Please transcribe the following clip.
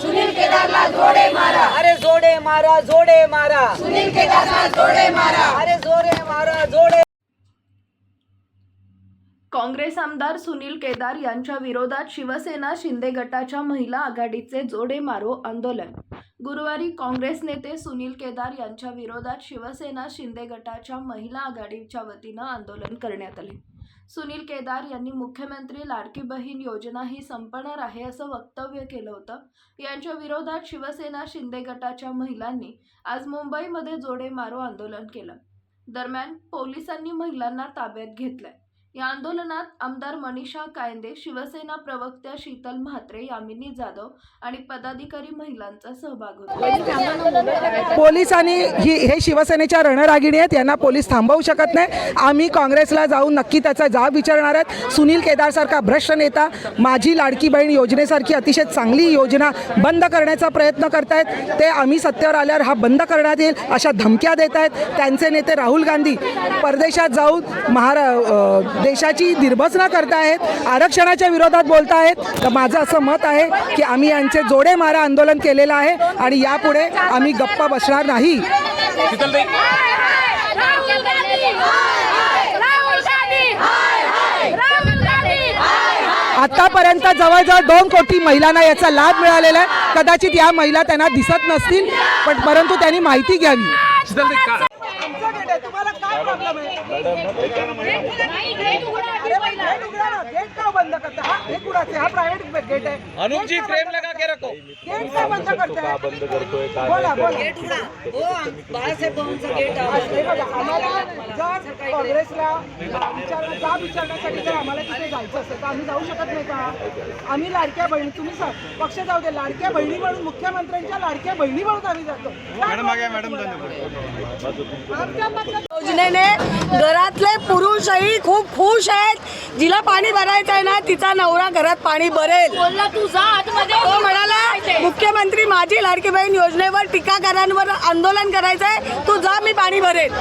सुनील केदारला जोडे मारा. अरे जोडे मारा जोडे मारा. सुनील केदारला जोडे मारा. अरे जोडे मारा जोडे. काँग्रेस आमदार सुनील केदार यांच्या विरोधात शिवसेना शिंदे गटाच्या महिला आघाडीचे जोडे मारो आंदोलन. गुरुवारी काँग्रेस नेते सुनील केदार यांच्या विरोधात शिवसेना शिंदे गटाच्या महिला आघाडीच्या वतीनं आंदोलन करण्यात आले. सुनील केदार यांनी मुख्यमंत्री लाडकी बहीण योजना ही संपणार आहे असं वक्तव्य केलं होतं. यांच्या विरोधात शिवसेना शिंदे गटाच्या महिलांनी आज मुंबईमध्ये जोडे मारो आंदोलन केलं. दरम्यान पोलिसांनी महिलांना ताब्यात घेतलंय. या आंदोलनात आमदार मनीषा कायंदे शिवसेना प्रवक्त्या शीतल म्हात्रे यामिनी जाधव आणि पदाधिकारी महिलांचा सहभाग होता. पोलिसांनी ही हे शिवसेनेच्या रणरागिणी आहेत यांना पोलीस थांबवू शकत नाही. आम्ही काँग्रेसला जाऊन नक्की त्याचा जाब विचारणार आहेत. सुनील केदारसारखा भ्रष्ट नेता माझी लाडकी बहीण योजनेसारखी अतिशय चांगली योजना बंद करण्याचा प्रयत्न करतायत. ते आम्ही सत्तेवर आल्यावर हा बंद करण्यात येईल अशा धमक्या देत आहेत त्यांचे नेते राहुल गांधी परदेशात जाऊन महारा देशाची निर्भसना करतायत आरक्षणाच्या विरोधात बोलतायत. तर माझं असं मत आहे की आम्ही यांचे जोडे मारा आंदोलन केलेलं आहे आणि यापुढे आम्ही गप्पा बसणार नाही. आतापर्यंत जवळजवळ दोन कोटी महिलांना याचा लाभ मिळालेला आहे. कदाचित या महिला त्यांना दिसत नसतील पण परंतु त्यांनी माहिती घ्यावी. तुम्हाला काय प्रॉब्लेम आहे? गेट का बंद करता. हा हे कुणाचे? हा प्रायव्हेट गेट आहे. अनुप जी फ्रेम लगा के रखो. गेट का बंद करताय बंद करतोय बोला बोला. हो बाळासाहेब गेट हे बघा, आम्हाला जर काँग्रेसला विचारणा जा विचारण्यासाठी जर आम्हाला तिथे जायचं असेल तर आम्ही जाऊ शकत नाही का? आम्ही लाडक्या बहिणी तुम्ही सा- पक्ष जाऊ दे. लाडक्या बहिणी म्हणून मुख्यमंत्र्यांच्या लाडक्या बहिणी म्हणून आम्ही जातो. मॅडम मॅडम योजनेने घरातले पुरुषही खूप खुश आहेत. जिला पाणी भरायचं आहे ना तिचा नवरा घरात पाणी भरेल. तू म्हणाला मुख्यमंत्री माझी लाडकी बहीण योजनेवर टीकाकारांवर आंदोलन करायचंय. तू जा मी पाणी भरेल.